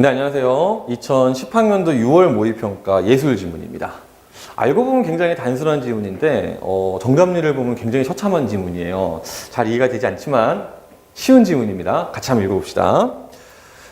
네, 안녕하세요. 2010학년도 6월 모의평가 예술 지문입니다. 알고 보면 굉장히 단순한 지문인데, 어, 정답률을 보면 굉장히 처참한 지문이에요. 잘 이해가 되지 않지만 쉬운 지문입니다. 같이 한번 읽어봅시다.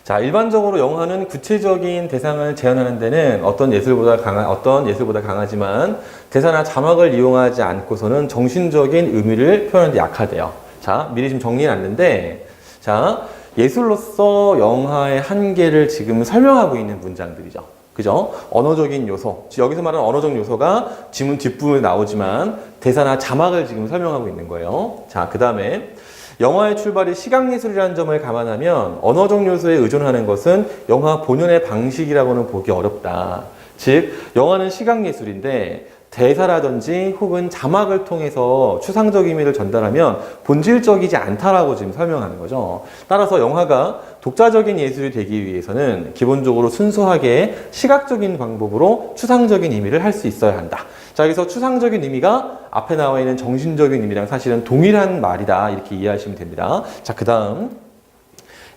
자, 일반적으로 영화는 구체적인 대상을 재현하는 데는 어떤 예술보다 강한, 어떤 예술보다 강하지만 대사나 자막을 이용하지 않고서는 정신적인 의미를 표현하는 데 약하대요. 자, 미리 좀 정리해놨는데, 자, 예술로서 영화의 한계를 지금 설명하고 있는 문장들이죠. 그죠? 언어적인 요소. 여기서 말하는 언어적 요소가 지문 뒷부분에 나오지만 대사나 자막을 지금 설명하고 있는 거예요. 자, 그 다음에 영화의 출발이 시각예술이라는 점을 감안하면 언어적 요소에 의존하는 것은 영화 본연의 방식이라고는 보기 어렵다. 즉, 영화는 시각예술인데 대사라든지 혹은 자막을 통해서 추상적 의미를 전달하면 본질적이지 않다라고 지금 설명하는 거죠. 따라서 영화가 독자적인 예술이 되기 위해서는 기본적으로 순수하게 시각적인 방법으로 추상적인 의미를 할 수 있어야 한다. 자, 여기서 추상적인 의미가 앞에 나와 있는 정신적인 의미랑 사실은 동일한 말이다. 이렇게 이해하시면 됩니다. 자, 그 다음.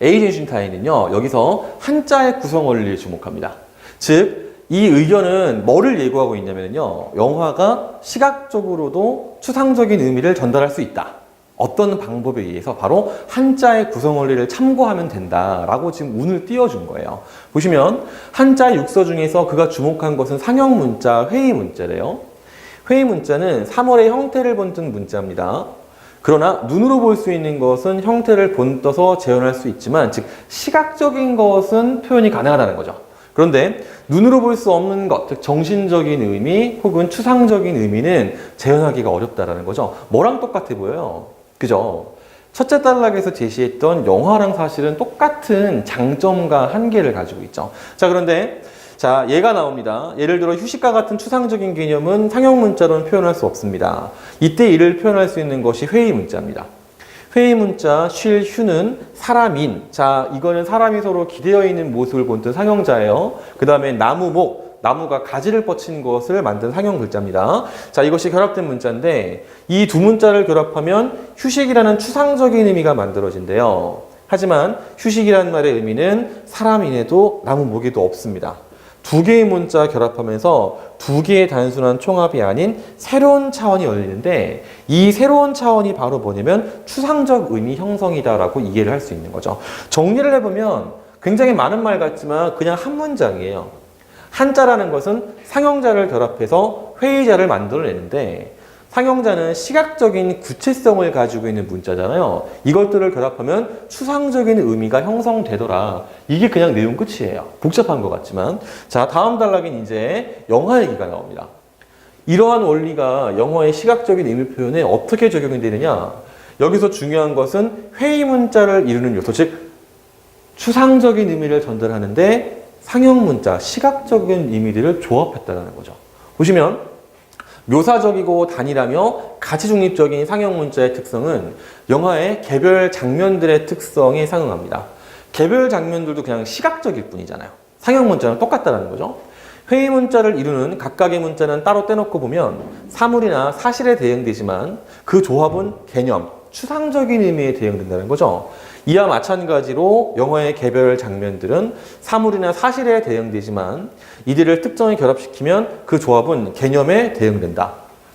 에이젠슈타인은요, 여기서 한자의 구성 원리를 주목합니다. 즉, 이 의견은 뭐를 예고하고 있냐면요, 영화가 시각적으로도 추상적인 의미를 전달할 수 있다. 어떤 방법에 의해서 바로 한자의 구성 원리를 참고하면 된다라고 지금 운을 띄워준 거예요. 보시면 한자 육서 중에서 그가 주목한 것은 상형 문자, 회의 문자래요. 회의 문자는 3월의 형태를 본뜬 문자입니다. 그러나 눈으로 볼 수 있는 것은 형태를 본떠서 재현할 수 있지만 즉 시각적인 것은 표현이 가능하다는 거죠. 그런데 눈으로 볼 수 없는 것, 즉 정신적인 의미 혹은 추상적인 의미는 재현하기가 어렵다라는 거죠. 뭐랑 똑같아 보여요? 그죠? 첫째 단락에서 제시했던 영화랑 사실은 똑같은 장점과 한계를 가지고 있죠. 자, 그런데 자, 얘가 나옵니다. 예를 들어 휴식과 같은 추상적인 개념은 상형 문자로는 표현할 수 없습니다. 이때 이를 표현할 수 있는 것이 회의 문자입니다. 회의 문자 쉴 휴는 사람인. 자, 이거는 사람이 서로 기대어 있는 모습을 본뜬 상형자예요. 그 다음에 나무목. 나무가 가지를 뻗친 것을 만든 상형 글자입니다. 자, 이것이 결합된 문자인데 이 두 문자를 결합하면 휴식이라는 추상적인 의미가 만들어진대요. 하지만 휴식이라는 말의 의미는 사람인에도 나무목에도 없습니다. 두 개의 문자 결합하면서 두 개의 단순한 총합이 아닌 새로운 차원이 열리는데 이 새로운 차원이 바로 뭐냐면 추상적 의미 형성이다라고 이해를 할 수 있는 거죠. 정리를 해보면 굉장히 많은 말 같지만 그냥 한 문장이에요. 한자라는 것은 상형자를 결합해서 회의자를 만들어내는데 상형자는 시각적인 구체성을 가지고 있는 문자잖아요. 이것들을 결합하면 추상적인 의미가 형성되더라. 이게 그냥 내용 끝이에요. 복잡한 것 같지만. 자, 다음 단락엔 이제 영화 얘기가 나옵니다. 이러한 원리가 영어의 시각적인 의미 표현에 어떻게 적용이 되느냐? 여기서 중요한 것은 회의 문자를 이루는 요소, 즉 추상적인 의미를 전달하는데 상형 문자, 시각적인 의미들을 조합했다는 거죠. 보시면 묘사적이고 단일하며 가치 중립적인 상형 문자의 특성은 영화의 개별 장면들의 특성에 상응합니다. 개별 장면들도 그냥 시각적일 뿐이잖아요. 상형 문자는 똑같다는 거죠. 회의 문자를 이루는 각각의 문자는 따로 떼놓고 보면 사물이나 사실에 대응되지만 그 조합은 개념, 추상적인 의미에 대응된다는 거죠. 이와 마찬가지로 영화의 개별 장면들은 사물이나 사실에 대응되지만 이들을 특정에 결합시키면 그 조합은 개념에 대응된다.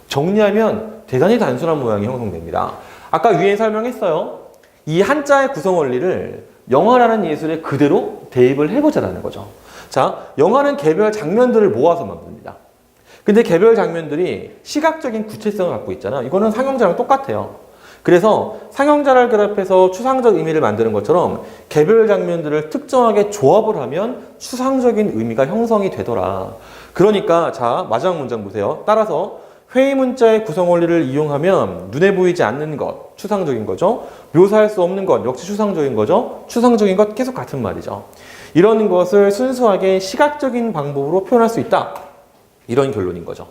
정리하면 대단히 단순한 모양이 형성됩니다. 아까 위에 설명했어요. 이 한자의 구성 원리를 영화라는 예술에 그대로 대입을 해보자라는 거죠. 자, 영화는 개별 장면들을 모아서 만듭니다. 근데 개별 장면들이 시각적인 구체성을 갖고 있잖아. 이거는 상영자랑 똑같아요. 그래서 상형자를 결합해서 추상적 의미를 만드는 것처럼 개별 장면들을 특정하게 조합을 하면 추상적인 의미가 형성이 되더라. 그러니까 자 마지막 문장 보세요. 따라서 회의 문자의 구성 원리를 이용하면 눈에 보이지 않는 것, 추상적인 거죠. 묘사할 수 없는 것, 역시 추상적인 거죠. 추상적인 것 계속 같은 말이죠. 이런 것을 순수하게 시각적인 방법으로 표현할 수 있다. 이런 결론인 거죠.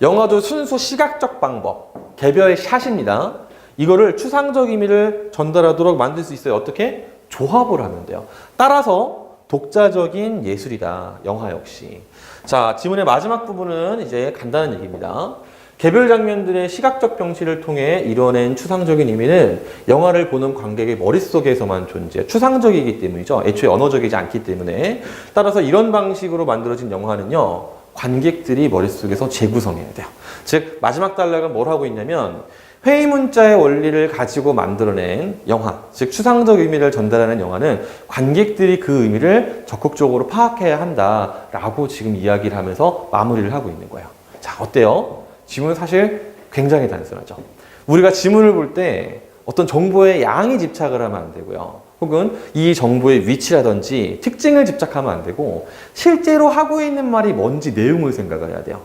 영화도 순수 시각적 방법, 개별 샷입니다. 이거를 추상적 의미를 전달하도록 만들 수 있어요. 어떻게? 조합을 하면 돼요. 따라서 독자적인 예술이다. 영화 역시. 자, 지문의 마지막 부분은 이제 간단한 얘기입니다. 개별 장면들의 시각적 병시를 통해 이뤄낸 추상적인 의미는 영화를 보는 관객의 머릿속에서만 존재, 추상적이기 때문이죠. 애초에 언어적이지 않기 때문에. 따라서 이런 방식으로 만들어진 영화는요, 관객들이 머릿속에서 재구성해야 돼요. 즉, 마지막 단락은 뭘 하고 있냐면, 회의 문자의 원리를 가지고 만들어낸 영화, 즉 추상적 의미를 전달하는 영화는 관객들이 그 의미를 적극적으로 파악해야 한다라고 지금 이야기를 하면서 마무리를 하고 있는 거예요. 자, 어때요? 지문은 사실 굉장히 단순하죠. 우리가 지문을 볼 때 어떤 정보의 양에 집착을 하면 안 되고요. 혹은 이 정보의 위치라든지 특징을 집착하면 안 되고 실제로 하고 있는 말이 뭔지 내용을 생각을 해야 돼요.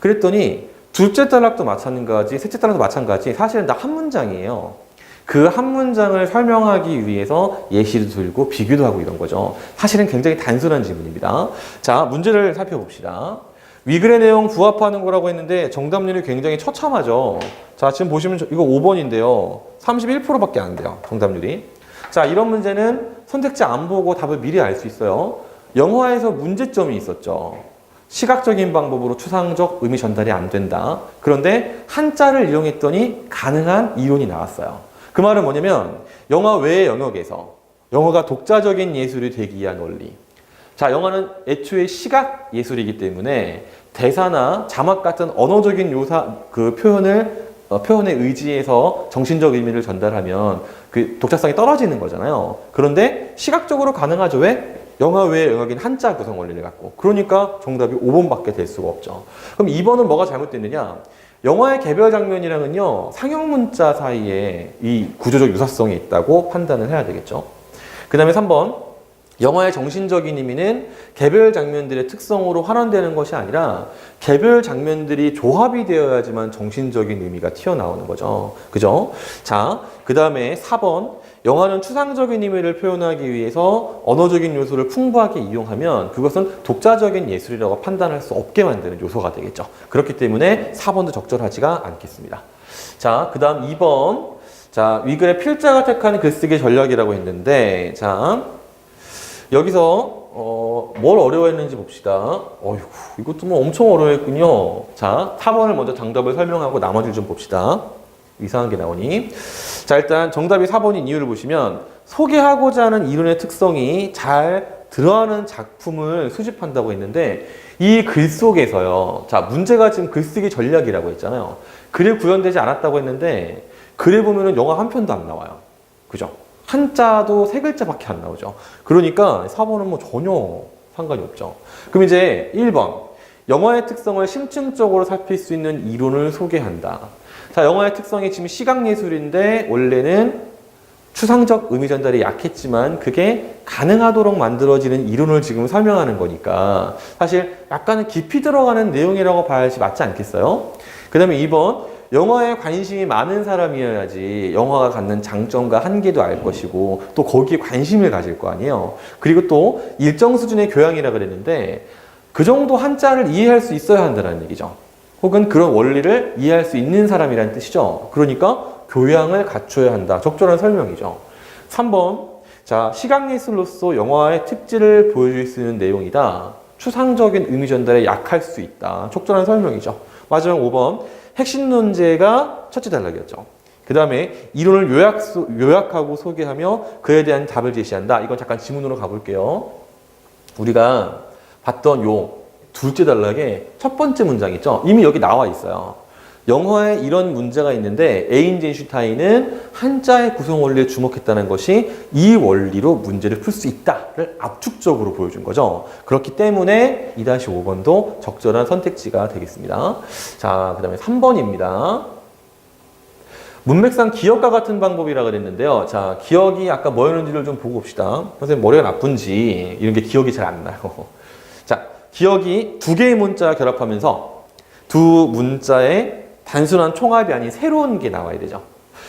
그랬더니 둘째 단락도 마찬가지, 셋째 단락도 마찬가지. 사실은 다 한 문장이에요. 그 한 문장을 설명하기 위해서 예시도 들고 비교도 하고 이런 거죠. 사실은 굉장히 단순한 지문입니다. 자, 문제를 살펴봅시다. 위글의 내용 부합하는 거라고 했는데 정답률이 굉장히 처참하죠. 자, 지금 보시면 저- 이거 5번인데요. 31%밖에 안 돼요. 정답률이. 자, 이런 문제는 선택지 안 보고 답을 미리 알 수 있어요. 영화에서 문제점이 있었죠. 시각적인 방법으로 추상적 의미 전달이 안 된다. 그런데 한자를 이용했더니 가능한 이론이 나왔어요. 그 말은 뭐냐면 영화 외의 영역에서 영화가 독자적인 예술이 되기 위한 원리. 자, 영화는 애초에 시각 예술이기 때문에 대사나 자막 같은 언어적인 요사 그 표현을 어, 표현에 의지해서 정신적 의미를 전달하면 그 독자성이 떨어지는 거잖아요. 그런데 시각적으로 가능하죠. 왜? 영화 외의 영역인 한자 구성 원리를 갖고. 그러니까 정답이 5번밖에 될 수가 없죠. 그럼 2번은 뭐가 잘못됐느냐? 영화의 개별 장면이랑은요, 상형 문자 사이에 이 구조적 유사성이 있다고 판단을 해야 되겠죠. 그 다음에 3번. 영화의 정신적인 의미는 개별 장면들의 특성으로 환원되는 것이 아니라 개별 장면들이 조합이 되어야지만 정신적인 의미가 튀어나오는 거죠. 그죠? 자, 그 다음에 4번. 영화는 추상적인 의미를 표현하기 위해서 언어적인 요소를 풍부하게 이용하면 그것은 독자적인 예술이라고 판단할 수 없게 만드는 요소가 되겠죠. 그렇기 때문에 4번도 적절하지가 않겠습니다. 자, 그 다음 2번. 자, 위글의 필자가 택하는 글쓰기 전략이라고 했는데, 자, 여기서 어, 뭘 어려워했는지 봅시다. 어휴, 이것도 뭐 엄청 어려워했군요. 자, 4번을 먼저 정답을 설명하고 나머지를 좀 봅시다. 이상한 게 나오니. 자, 일단 정답이 4번인 이유를 보시면 소개하고자 하는 이론의 특성이 잘 드러나는 작품을 수집한다고 했는데 이 글 속에서요. 자, 문제가 지금 글쓰기 전략이라고 했잖아요. 글이 구현되지 않았다고 했는데 글에 보면은 영화 한 편도 안 나와요. 그죠? 한자도 세 글자밖에 안 나오죠. 그러니까 4번은 뭐 전혀 상관이 없죠. 그럼 이제 1번. 영화의 특성을 심층적으로 살필 수 있는 이론을 소개한다. 자, 영화의 특성이 지금 시각예술인데 원래는 추상적 의미 전달이 약했지만 그게 가능하도록 만들어지는 이론을 지금 설명하는 거니까 사실 약간은 깊이 들어가는 내용이라고 봐야지 맞지 않겠어요? 그 다음에 2번 영화에 관심이 많은 사람이어야지 영화가 갖는 장점과 한계도 알 것이고 또 거기에 관심을 가질 거 아니에요. 그리고 또 일정 수준의 교양이라 그랬는데 그 정도 한자를 이해할 수 있어야 한다는 얘기죠. 혹은 그런 원리를 이해할 수 있는 사람이라는 뜻이죠. 그러니까 교양을 갖춰야 한다. 적절한 설명이죠. 3번. 자, 시각 예술로서 영화의 특질을 보여줄 수 있는 내용이다. 추상적인 의미 전달에 약할 수 있다. 적절한 설명이죠. 마지막 5번. 핵심 논제가 첫째 단락이었죠. 그 다음에 이론을 요약, 요약하고 소개하며 그에 대한 답을 제시한다. 이건 잠깐 지문으로 가볼게요. 우리가 봤던 요 둘째 단락의 첫 번째 문장 있죠? 이미 여기 나와 있어요. 영화에 이런 문제가 있는데 에인젠슈타인은 한자의 구성 원리에 주목했다는 것이 이 원리로 문제를 풀 수 있다를 압축적으로 보여준 거죠. 그렇기 때문에 2-5번도 적절한 선택지가 되겠습니다. 자, 그 다음에 3번입니다. 문맥상 기억과 같은 방법이라 그랬는데요. 자, 기억이 아까 뭐였는지를 좀 보고 봅시다. 선생님 머리가 나쁜지 이런 게 기억이 잘 안 나요. 자, 기억이 두 개의 문자 결합하면서 두 문자의 단순한 총합이 아닌 새로운 게 나와야 되죠.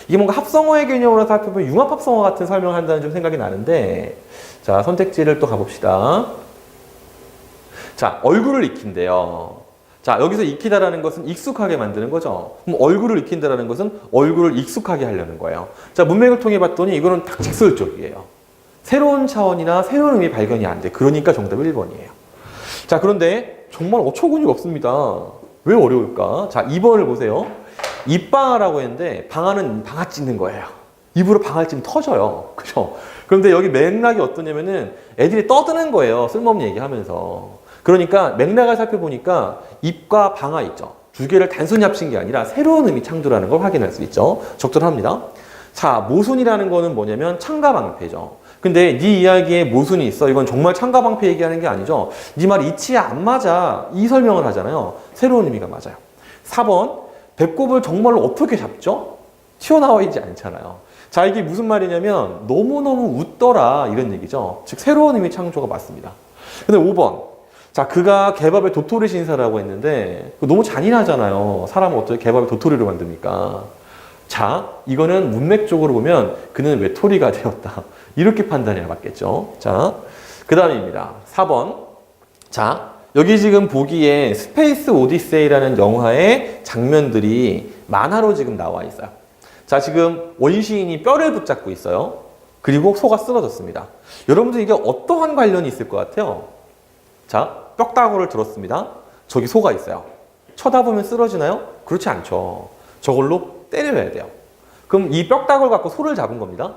이게 뭔가 합성어의 개념으로 살펴보면 융합 합성어 같은 설명을 한다는 좀 생각이 나는데 자, 선택지를 또 가봅시다. 자, 얼굴을 익힌대요. 자, 여기서 익히다라는 것은 익숙하게 만드는 거죠. 그럼 얼굴을 익힌다라는 것은 얼굴을 익숙하게 하려는 거예요. 자, 문맥을 통해 봤더니 이거는 딱 직설적이에요. 새로운 차원이나 새로운 의미 발견이 안 돼. 그러니까 정답 1번이에요. 자, 그런데 정말 어처구니가 없습니다. 왜 어려울까? 자, 2번을 보세요. 입방아라고 했는데 방아는 방아 찢는 거예요. 입으로 방아를 찌면 터져요. 그죠? 그런데 여기 맥락이 어떠냐면은 애들이 떠드는 거예요. 쓸모없는 얘기하면서. 그러니까 맥락을 살펴보니까 입과 방아 있죠. 두 개를 단순히 합친 게 아니라 새로운 의미 창조라는 걸 확인할 수 있죠. 적절합니다. 자, 모순이라는 거는 뭐냐면 창가방패죠. 근데 네 이야기에 모순이 있어. 이건 정말 창가방패 얘기하는 게 아니죠. 네 말 이치에 안 맞아. 이 설명을 하잖아요. 새로운 의미가 맞아요. 4번, 배꼽을 정말로 어떻게 잡죠? 튀어나와 있지 않잖아요. 자, 이게 무슨 말이냐면 너무너무 웃더라 이런 얘기죠. 즉 새로운 의미 창조가 맞습니다. 근데 5번. 자, 그가 개밥의 도토리 신사라고 했는데 너무 잔인하잖아요. 사람을 어떻게 개밥의 도토리로 만듭니까? 자, 이거는 문맥적으로 보면 그는 외톨이가 되었다. 이렇게 판단해야 맞겠죠. 자, 그 다음입니다. 4번. 자, 여기 지금 보기에 스페이스 오디세이라는 영화의 장면들이 만화로 지금 나와 있어요. 자, 지금 원시인이 뼈를 붙잡고 있어요. 그리고 소가 쓰러졌습니다. 여러분들 이게 어떠한 관련이 있을 것 같아요? 자, 뼈다구를 들었습니다. 저기 소가 있어요. 쳐다보면 쓰러지나요? 그렇지 않죠. 저걸로 때려야 돼요. 그럼 이 뼈다구를 갖고 소를 잡은 겁니다.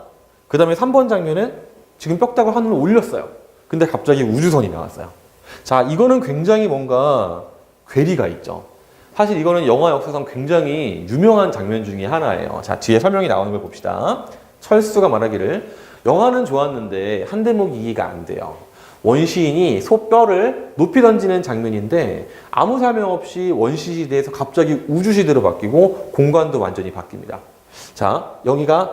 그 다음에 3번 장면은 지금 뼈다구 하늘로 올렸어요. 근데 갑자기 우주선이 나왔어요. 자, 이거는 굉장히 뭔가 괴리가 있죠. 사실 이거는 영화 역사상 굉장히 유명한 장면 중에 하나예요. 자, 뒤에 설명이 나오는 걸 봅시다. 철수가 말하기를 영화는 좋았는데 한 대목 이해가 안 돼요. 원시인이 소뼈를 높이 던지는 장면인데 아무 설명 없이 원시 시대에서 갑자기 우주 시대로 바뀌고 공간도 완전히 바뀝니다. 자,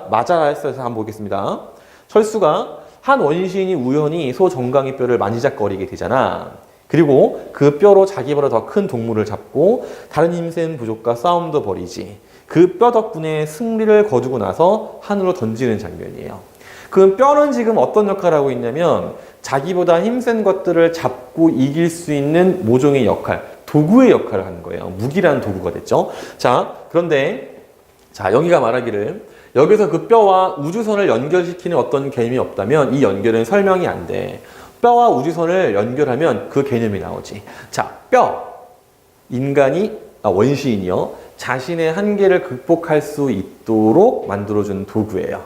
맞아 했어서 한번 보겠습니다. 철수가 한 원시인이 우연히 소 정강이 뼈를 만지작거리게 되잖아. 그리고 그 뼈로 자기보다 더 큰 동물을 잡고 다른 힘센 부족과 싸움도 벌이지. 그 뼈 덕분에 승리를 거두고 나서 하늘로 던지는 장면이에요. 그 뼈는 지금 어떤 역할을 하고 있냐면 자기보다 힘센 것들을 잡고 이길 수 있는 모종의 역할, 도구의 역할을 하는 거예요. 무기라는 도구가 됐죠. 자, 그런데 자, 영희가 말하기를 여기서 그 뼈와 우주선을 연결시키는 어떤 개념이 없다면 이 연결은 설명이 안 돼. 뼈와 우주선을 연결하면 그 개념이 나오지. 자, 뼈. 인간이, 아, 원시인이요. 자신의 한계를 극복할 수 있도록 만들어주는 도구예요.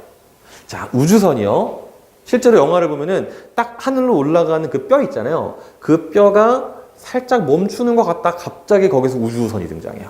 자, 우주선이요. 실제로 영화를 보면은 딱 하늘로 올라가는 그 뼈 있잖아요. 그 뼈가 살짝 멈추는 것 같다 갑자기 거기서 우주선이 등장해요.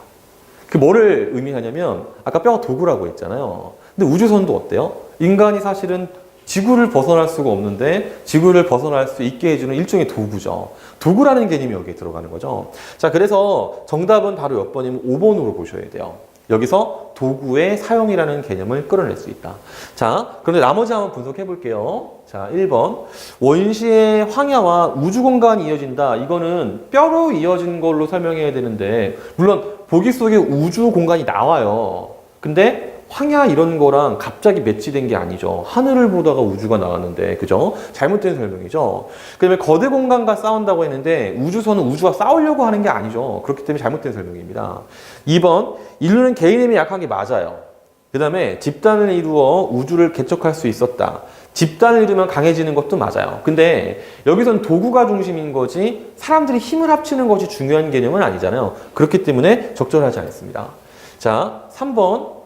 그 뭐를 의미하냐면 아까 뼈가 도구라고 했잖아요. 근데 우주선도 어때요? 인간이 사실은 지구를 벗어날 수가 없는데 지구를 벗어날 수 있게 해주는 일종의 도구죠. 도구라는 개념이 여기에 들어가는 거죠. 자, 그래서 정답은 바로 몇 번이면 5번으로 보셔야 돼요. 여기서 도구의 사용이라는 개념을 끌어낼 수 있다. 자, 그런데 나머지 한번 분석해 볼게요. 자, 1번. 원시의 황야와 우주 공간이 이어진다. 이거는 뼈로 이어진 걸로 설명해야 되는데, 물론 보기 속에 우주 공간이 나와요. 근데 황야 이런 거랑 갑자기 매치된 게 아니죠. 하늘을 보다가 우주가 나왔는데, 그죠? 잘못된 설명이죠. 그 다음에 거대 공간과 싸운다고 했는데, 우주선은 우주와 싸우려고 하는 게 아니죠. 그렇기 때문에 잘못된 설명입니다. 2번, 인류는 개인의 힘이 약한 게 맞아요. 그 다음에 집단을 이루어 우주를 개척할 수 있었다. 집단을 이루면 강해지는 것도 맞아요. 근데 여기선 도구가 중심인 거지 사람들이 힘을 합치는 것이 중요한 개념은 아니잖아요. 그렇기 때문에 적절하지 않습니다. 자, 3번.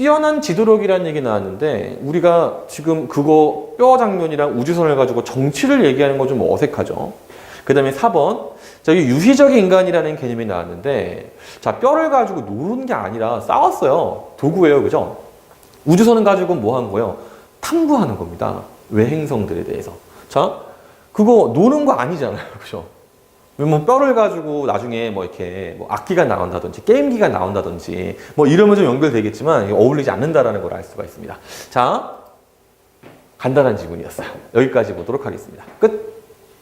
뛰어난 지도력이라는 얘기 나왔는데 우리가 지금 그거 뼈 장면이랑 우주선을 가지고 정치를 얘기하는 거좀 어색하죠. 그 다음에 4번. 저기 유희적인 인간이라는 개념이 나왔는데 자 뼈를 가지고 노는 게 아니라 싸웠어요. 도구예요. 그죠? 우주선은 가지고 뭐 한 거예요? 탐구하는 겁니다. 외행성들에 대해서. 자, 그거 노는 거 아니잖아요. 그죠? 뭐 뼈를 가지고 나중에 뭐 이렇게 뭐 악기가 나온다든지 게임기가 나온다든지 뭐 이러면 좀 연결되겠지만 어울리지 않는다라는 걸 알 수가 있습니다. 자, 간단한 지문이었어요. 여기까지 보도록 하겠습니다. 끝.